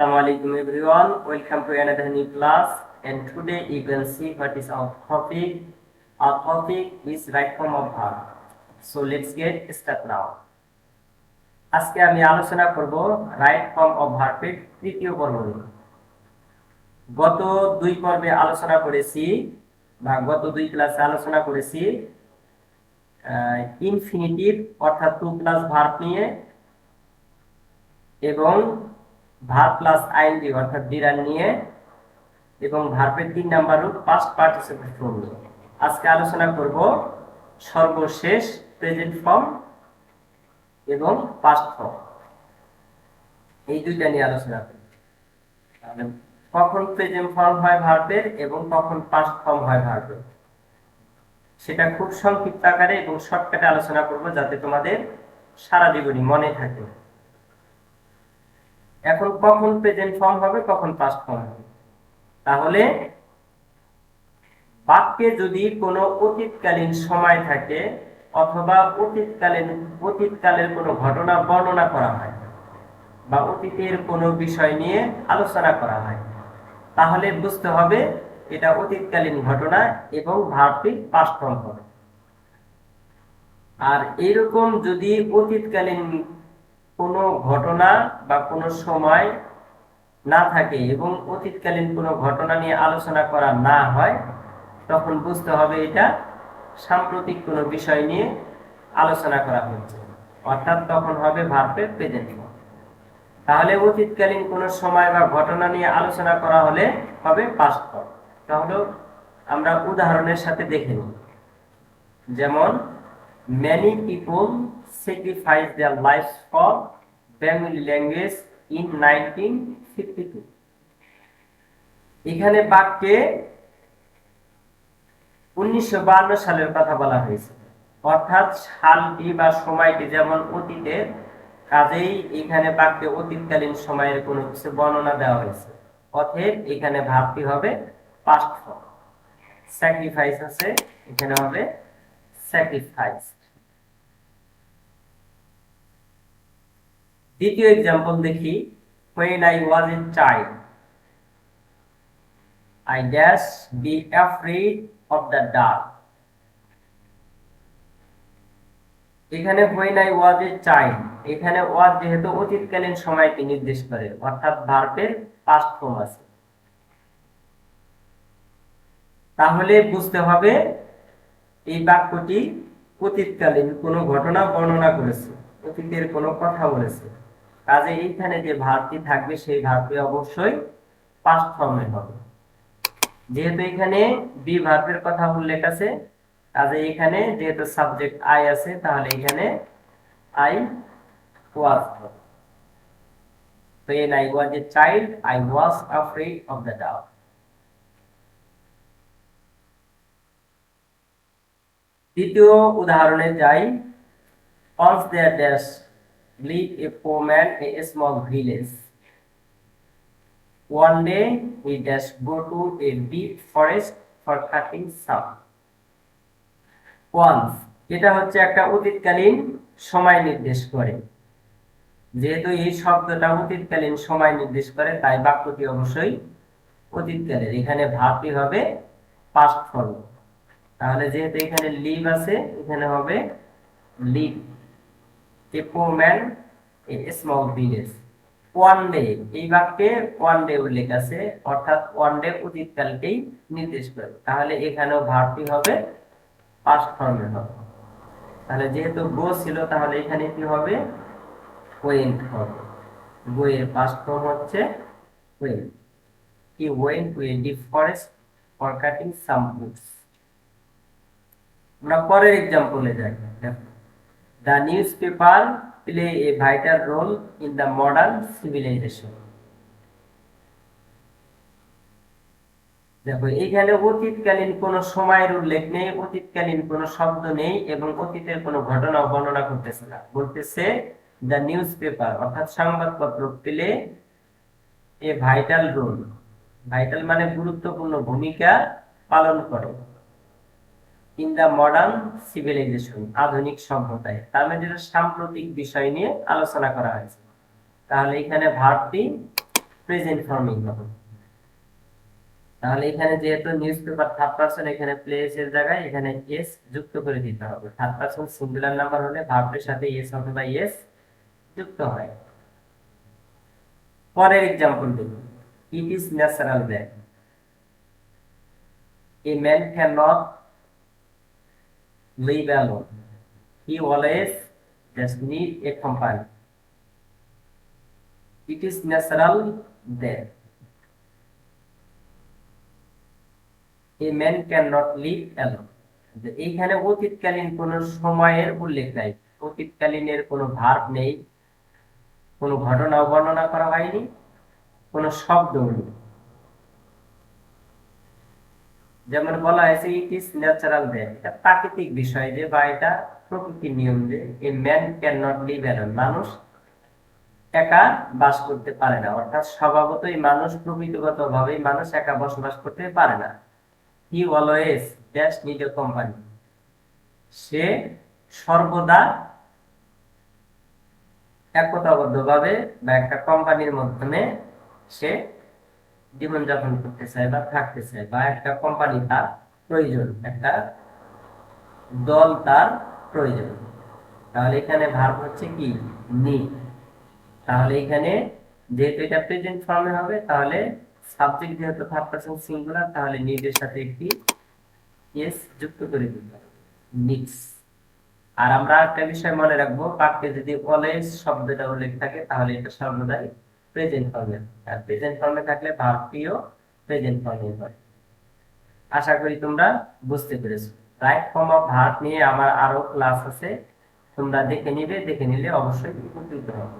Assalamu alaikum everyone. Welcome to another new class. And today you can see what is our topic. Our topic is right form of verb. So let's get start now. আজকে আমি আলোচনা করব right form of ভার্বের তৃতীয় পর্ব। গত দুই পর্বে আলোচনা করেছি বা গত দুই ক্লাসে আলোচনা করেছি ইনফিনিটিভ অর্থাৎ টু প্লাস ভার্ব নিয়ে এবং ভার্ব প্লাস আইনজি অর্থাৎ বিরান নিয়ে এবং ভার্বের তিন নাম্বার রূপ পাস্ট পার্টিসিপেট ফর্ম নিয়ে। আজকে আলোচনা করব সর্বশেষ প্রেজেন্ট ফর্ম এবং পাস্ট ফর্ম এই দুইটা নিয়ে আলোচনা করব। কখন প্রেজেন্ট ফর্ম হয় ভার্বের এবং কখন পাস্ট ফর্ম হয় ভার্বের সেটা খুব সংক্ষিপ্ত আকারে এবং শর্টকাটে আলোচনা করব যাতে তোমাদের সারা জীবনই মনে থাকে। এখন কখন প্রেজেন্ট ফর্ম হবে, কখন পাস্ট ফর্ম হবে? তাহলে বাক্যে যদি কোনো অতীতকালীন সময় থাকে অথবা অতীতকালীন, অতীতকালের কোনো ঘটনা বর্ণনা করা হয় বা অতীতের কোনো বিষয় নিয়ে আলোচনা করা হয়, তাহলে বুঝতে হবে এটা অতীতকালীন ঘটনা এবং ভাবটি পাস্ট ফর্ম হবে। আর এরকম যদি অতীতকালীন কোনো ঘটনা বা কোনো সময় না থাকে এবং অতীতকালীন কোনো ঘটনা নিয়ে আলোচনা করা না হয়, তখন বুঝতে হবে এটা সাম্প্রতিক কোনো বিষয় নিয়ে আলোচনা করা হচ্ছে অর্থাৎ তখন হবে ভার্বের প্রেজেন্ট তাহলে অতীতকালীন কোনো সময় বা ঘটনা নিয়ে আলোচনা করা হলে হবে পাস্ট তাহলে আমরা উদাহরণের সাথে দেখে নিই যেমন, many people sacrificed their lives for Bengali language in 1952 এখানে বাক্যে উনিশশো সালের কথা বলা হয়েছে। অর্থাৎ সালটি বা সময়টি যেমন অতীতের কাজেই এখানে বাক্যে অতীতকালীন সময়ের কোনো কিছু বর্ণনা দেওয়া হয়েছে। অতএব এখানে ভাবটি হবে পাস্ট ফর্ম স্যাক্রিফাইস আছে, এখানে হবে স্যাক্রিফাইস দ্বিতীয় এক্সাম্পল দেখি, when I was a child, I dash be afraid of the dark. এখানে when I was a child, এখানে was যেহেতু অতীতকালীন সময়কে নির্দেশ করে, অর্থাৎ ভার্বের পাস্ট ফর্ম আছে। তাহলে বুঝতে হবে, এই বাক্যটি অতীতকালীন কোনো ঘটনা বর্ণনা করেছে, অতীতের কোনো কথা বলেছে। কাজে এইখানে যে ভার্বটি থাকবে, সেই ভার্বটি অবশ্যই পাস্ট ফর্মে হবে। যেহেতু এখানে বি ভার্বের কথা উল্লেখ আছে, কাজে এখানে যেহেতু সাবজেক্ট আই আছে, তাহলে এখানে I was an I was a child I was afraid of the dark দ্বিতীয় উদাহরণে যাই। Once there dash lived a poor man in a small village. One day he dash go to a deep forest for cutting some. Once, এটা হচ্ছে একটা অতীতকালীন সময় নির্দেশ করে। যেহেতু এই শব্দটা অতীতকালীন সময় নির্দেশ করে, তাই বাক্যটি অবশ্যই অতীতকালের। এখানে ভাবটি হবে পাস্ট ফর্ম তাহলে যেহেতু এখানে লিভ আছে, এখানে হবে live poor man a small village one day এই বাক্যে ওয়ান ডে উল্লেখ আছে, অর্থাৎ ওয়ান ডে অতীতকালকেই নির্দেশ করে। তাহলে এখানেও ভার্বটি হবে পাস্ট ফর্মে হবে। তাহলে যেহেতু গো ছিল, তাহলে এখানে কি হবে? ওয়েন্ট হবে। গোয়ের পাস্ট ফর্ম হচ্ছে ওয়েন্ট কি to a deep forest for cutting some woods. আমরা পরের এক্সাম্পলে যাই। News paper play a vital role in the modern civilization দেখো, এখানে অতীতকালীন কোন সময়ের উল্লেখ নেই, অতীতকালীন কোন শব্দ নেই এবং অতীতের কোন ঘটনা বর্ণনা করতেছে না। বলতেছে দ্য নিউজ পেপার অর্থাৎ সংবাদপত্র পেলে এ ভাইটাল রোল ভাইটাল মানে গুরুত্বপূর্ণ ভূমিকা পালন করে। ইন দ্য মডার্ন সিভিলাইজেশন আধুনিক সভ্যতায়। তার মানে যেটা সাম্প্রতিক বিষয় নিয়ে আলোচনা করা হয়েছে। তাহলে এখানে ভার্বটি প্রেজেন্ট ফর্মিং হবে। তাহলে এখানে যেহেতু নিউজ পেপার থার্ড পারসন এখানে প্লেস এর জায়গায়, এখানে এস যুক্ত করে দিতে হবে। থার্ড পারসন সিঙ্গুলার নাম্বার হলে ভার্বের সাথে এস অথবা এস যুক্ত হয়। পরের এক্সাম্পল দেখুন। It is natural that a man can not live alone he always just need a company It is natural that A man not live alone এইখানে অতীতকালীন কোন সময়ের উল্লেখ নাই। অতীতকালীনের কোনো ভাব নেই। কোনো ঘটনা বর্ণনা করা হয়নি। কোনো শব্দ নেই। যেমন বলা হয়েছে ইট ইজ ন্যাচারাল দ্যাট এটা প্রাকৃতিক বিষয় যে বা এটা প্রকৃতির নিয়ম যে a man can not live alone মানুষ একা বাস করতে পারে না। অর্থাৎ স্বভাবতই মানুষ প্রকৃতিগত ভাবে মানুষ একা বসবাস করতে পারে না। He always dash need company সে সর্বদা একতাবদ্ধভাবে বা একটা কোম্পানির মাধ্যমে সে জীবনযাপন করতে চায় বা থাকতে চায় বা একটা কোম্পানি তার প্রয়োজন, একটা দল তার প্রয়োজন। তাহলে এখানে ভার্ব হচ্ছে কি? নিড তাহলে এখানে যেহেতু এটা প্রেজেন্ট ফর্মে হবে, তাহলে সাবজেক্ট যেহেতু থার্ড পারসন সিঙ্গুলার তাহলে নিডের সাথে একটি এস যুক্ত করে দিতে নিডস আর আমরা একটা বিষয় মনে রাখব, বাক্যে যদি অলওয়েজ শব্দটা উল্লেখ থাকে, তাহলে এটা সর্বদাই প্রেজেন্ট ফর্মে আর প্রেজেন্ট ফর্মে থাকলে ভার্বটিও প্রেজেন্ট ফর্মে হয়। আশা করি তোমরা বুঝতে পেরেছ। রাইট ফর্ম অফ ভার্ব নিয়ে আমার আরও ক্লাস আছে। তোমরা দেখে নিবে, দেখে নিলে অবশ্যই উপকৃত হবে।